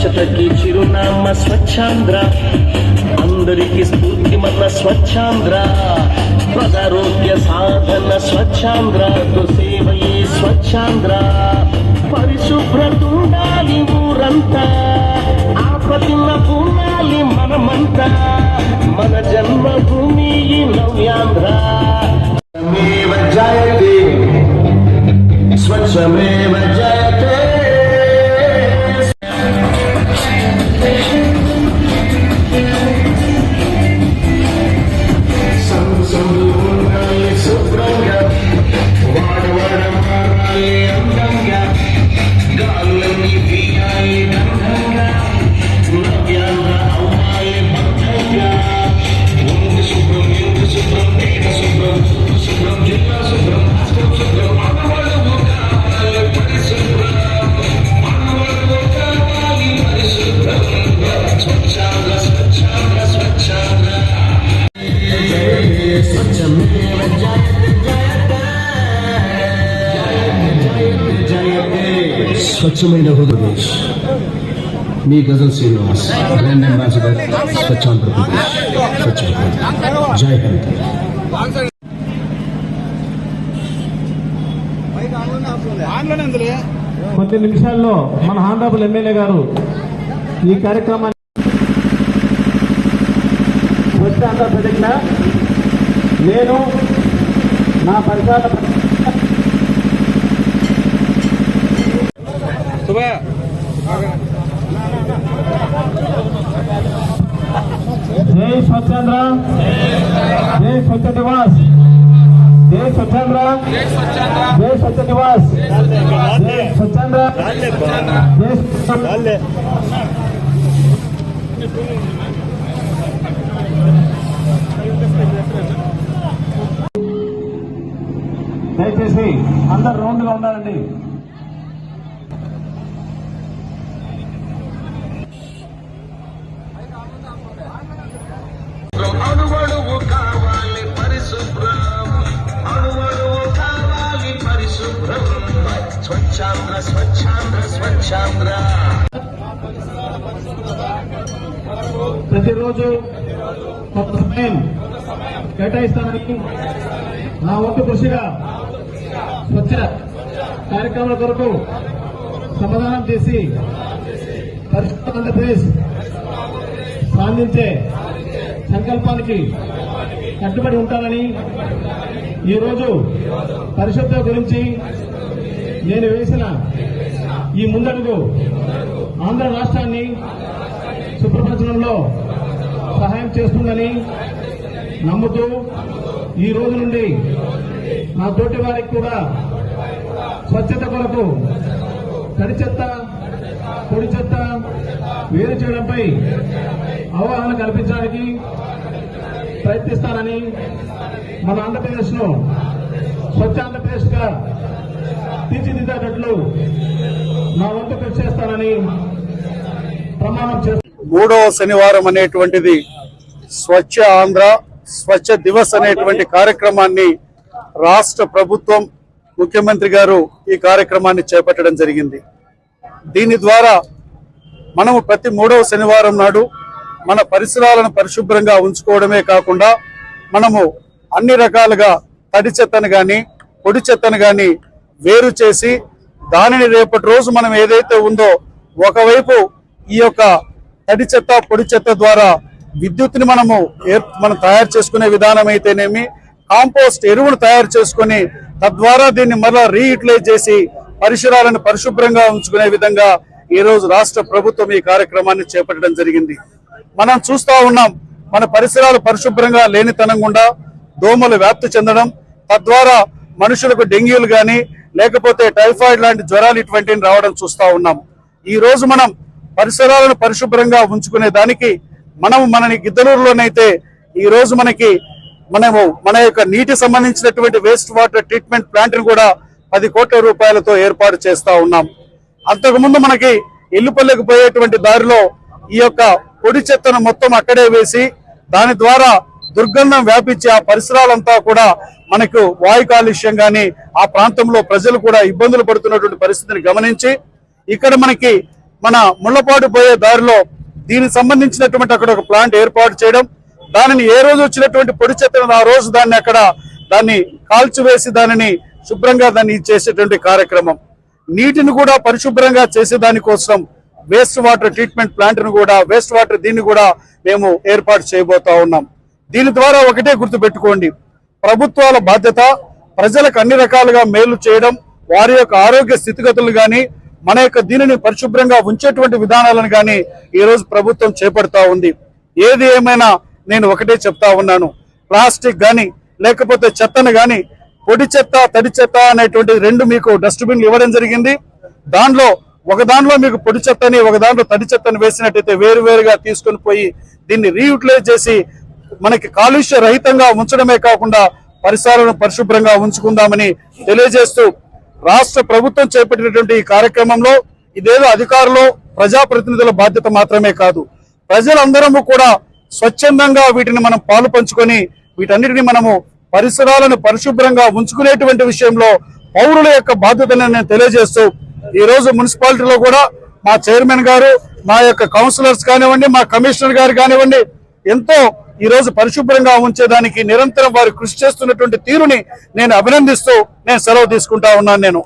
స్వచ్ఛతకి చిరునామ స్వచ్ఛాంధ్ర. అందరికి స్ఫూర్తి మన స్వచ్ఛాంధ్ర. ప్రజారోగ్య సాధన స్వచ్ఛాంధ్ర. సేవయే స్వచ్ఛాంధ్ర. పరిశుభ్రత ఉండాలి ఊరంతా. ఆపతిన పూనాలి మనమంతా. మన జన్మభూమి నవ్యాంధ్ర. స్వచ్ఛమేవ జయ స్వచ్ఛమైన ఆంధ్రప్రదేశ్ మీ గజల్ శ్రీనివాస్ బ్రాండ్ అంబాసిడర్ స్వచ్ఛ ఆంధ్రప్రదేశ్ స్వచ్ఛ భారత్. జై హింద్. కొద్ది నిమిషాల్లో మన హానరబుల్ ఎమ్మెల్యే గారు ఈ కార్యక్రమాన్ని వచ్చే అంత ప్రతిజ్ఞ నేను నా పరిసరాల జై స్వచ్ఛంద్ర. జై స్వచ్ఛ నివాస్. జై స్వచ్ఛంద్ర. జై స్వచ్ఛ నివాస్. జై స్వచ్ఛాంధ్ర జై స్వచ్ఛ- దయచేసి అందరు రౌండ్గా ఉండాలండి. స్వచ్ఛాంధ్ర స్వచ్ఛాంధ్ర స్వచ్ఛాంధ్ర. ప్రతిరోజు కొంత సమయం కేటాయిస్తానని నా వంతు కృషిగా స్వచ్ఛ కార్యక్రమాల కొరకు సమాధానం చేసి పరిశుభ్ర ఆంధ్రప్రదేశ్ సాధించే సంకల్పానికి కట్టుబడి ఉంటానని ఈరోజు పరిశుభ్రత గురించి నేను వేసిన ఈ ముందడుగు ఆంధ్ర రాష్ట్రాన్ని శుభ్రపరచడంలో సహాయం చేస్తుందని నమ్ముతూ ఈ రోజు నుండి నా తోటి వారికి కూడా స్వచ్ఛత కొరకు తడి చెత్త పొడి చెత్త వేరు చేయడంపై అవగాహన కల్పించడానికి ప్రయత్నిస్తానని మన ఆంధ్రప్రదేశ్ను స్వచ్ఛ ఆంధ్రప్రదేశ్గా తీర్చిదిద్దేటట్లు నా వంతు కృషి చేస్తానని ప్రమాణం చేస్తాను మూడవ శనివారం అనేటువంటిది స్వచ్ఛ ఆంధ్ర స్వచ్ఛ దివస్ అనేటువంటి కార్యక్రమాన్ని రాష్ట్ర ప్రభుత్వం ముఖ్యమంత్రి గారు ఈ కార్యక్రమాన్ని చేపట్టడం జరిగింది. దీని ద్వారా మనము ప్రతి మూడవ శనివారం నాడు మన పరిసరాలను పరిశుభ్రంగా ఉంచుకోవడమే కాకుండా మనము అన్ని రకాలుగా తడి చెత్తను కానీ పొడి చెత్తను కానీ వేరు చేసి దానిని రేపటి రోజు మనం ఏదైతే ఉందో ఒకవైపు ఈ యొక్క తడి చెత్త పొడి చెత్త ద్వారా విద్యుత్ని మనము మనం తయారు చేసుకునే విధానం అయితేనేమి కాంపోస్ట్ ఎరువును తయారు చేసుకొని తద్వారా దీన్ని మరలా రీయూటిలైజ్ చేసి పరిసరాలను పరిశుభ్రంగా ఉంచుకునే విధంగా ఈ రోజు రాష్ట్ర ప్రభుత్వం ఈ కార్యక్రమాన్ని చేపట్టడం జరిగింది. మనం చూస్తా ఉన్నాం మన పరిసరాలు పరిశుభ్రంగా లేనితనం గుండా దోమలు వ్యాప్తి చెందడం తద్వారా మనుషులకు డెంగ్యూలు కానీ లేకపోతే టైఫాయిడ్ లాంటి జ్వరాలు ఇటువంటివి రావడం చూస్తా ఉన్నాం. ఈ రోజు మనం పరిసరాలను పరిశుభ్రంగా ఉంచుకునే దానికి మనం మనని గిద్దలూరులోనైతే ఈ రోజు మనకి మనము మన యొక్క నీటి సంబంధించినటువంటి వేస్ట్ వాటర్ ట్రీట్మెంట్ ప్లాంట్ని కూడా పది కోట్ల రూపాయలతో ఏర్పాటు చేస్తా ఉన్నాం. అంతకుముందు మనకి ఇల్లుపల్లెకు పోయేటువంటి దారిలో ఈ యొక్క పొడి చెత్తను మొత్తం అక్కడే వేసి దాని ద్వారా దుర్గంధం వ్యాపించి ఆ పరిసరాలంతా కూడా మనకు వాయు కాలుష్యం కానీ ఆ ప్రాంతంలో ప్రజలు కూడా ఇబ్బందులు పడుతున్నటువంటి పరిస్థితిని గమనించి ఇక్కడ మనకి మన ముళ్ళపాటు పోయే దారిలో దీనికి సంబంధించినటువంటి అక్కడ ఒక ప్లాంట్ ఏర్పాటు చేయడం దానిని ఏ రోజు వచ్చినటువంటి పొడి చెత్తను ఆ రోజు దాన్ని అక్కడ దాన్ని కాల్చివేసి దానిని శుభ్రంగా దాన్ని చేసేటువంటి కార్యక్రమం. నీటిని కూడా పరిశుభ్రంగా చేసే దానికోసం వేస్ట్ వాటర్ ట్రీట్మెంట్ ప్లాంట్ను కూడా వేస్ట్ వాటర్ దీన్ని కూడా మేము ఏర్పాటు చేయబోతా ఉన్నాం. దీని ద్వారా ఒకటే గుర్తుపెట్టుకోండి ప్రభుత్వాల బాధ్యత ప్రజలకు అన్ని రకాలుగా మేలు చేయడం వారి యొక్క ఆరోగ్య స్థితిగతులు కానీ మన యొక్క దీనిని పరిశుభ్రంగా ఉంచేటువంటి విధానాలను కానీ ఈరోజు ప్రభుత్వం చేపడతా ఉంది. ఏది ఏమైనా నేను ఒకటే చెప్తా ఉన్నాను. ప్లాస్టిక్ కానీ లేకపోతే చెత్తను కానీ పొడి చెత్త తడి చెత్త అనేటువంటి రెండు మీకు డస్ట్బిన్లు ఇవ్వడం జరిగింది. దానిలో ఒక దానిలో మీకు పొడి చెత్తని ఒక దాంట్లో తడి చెత్తని వేసినట్టయితే వేరువేరుగా తీసుకొని పోయి దీన్ని రీయూటిలైజ్ చేసి మనకి కాలుష్య రహితంగా ఉంచడమే కాకుండా పరిసరాలను పరిశుభ్రంగా ఉంచుకుందామని తెలియజేస్తూ రాష్ట్ర ప్రభుత్వం చేపట్టినటువంటి ఈ కార్యక్రమంలో ఇదేదో అధికారులు ప్రజాప్రతినిధుల బాధ్యత మాత్రమే కాదు. ప్రజలందరము కూడా స్వచ్ఛందంగా వీటిని మనం పాలు పంచుకొని వీటన్నిటిని మనము పరిసరాలను పరిశుభ్రంగా ఉంచుకునేటువంటి విషయంలో పౌరుల యొక్క బాధ్యతను నేను తెలియజేస్తూ ఈ రోజు మున్సిపాలిటీలో కూడా మా చైర్మన్ గారు మా యొక్క కౌన్సిలర్స్ కానివ్వండి మా కమిషనర్ గారు కానివ్వండి ఎంతో ఈ రోజు పరిశుభ్రంగా ఉంచేదానికి నిరంతరం వారు కృషి చేస్తున్నటువంటి తీరుని నేను అభినందిస్తూ నేను సెలవు తీసుకుంటా ఉన్నాను నేను.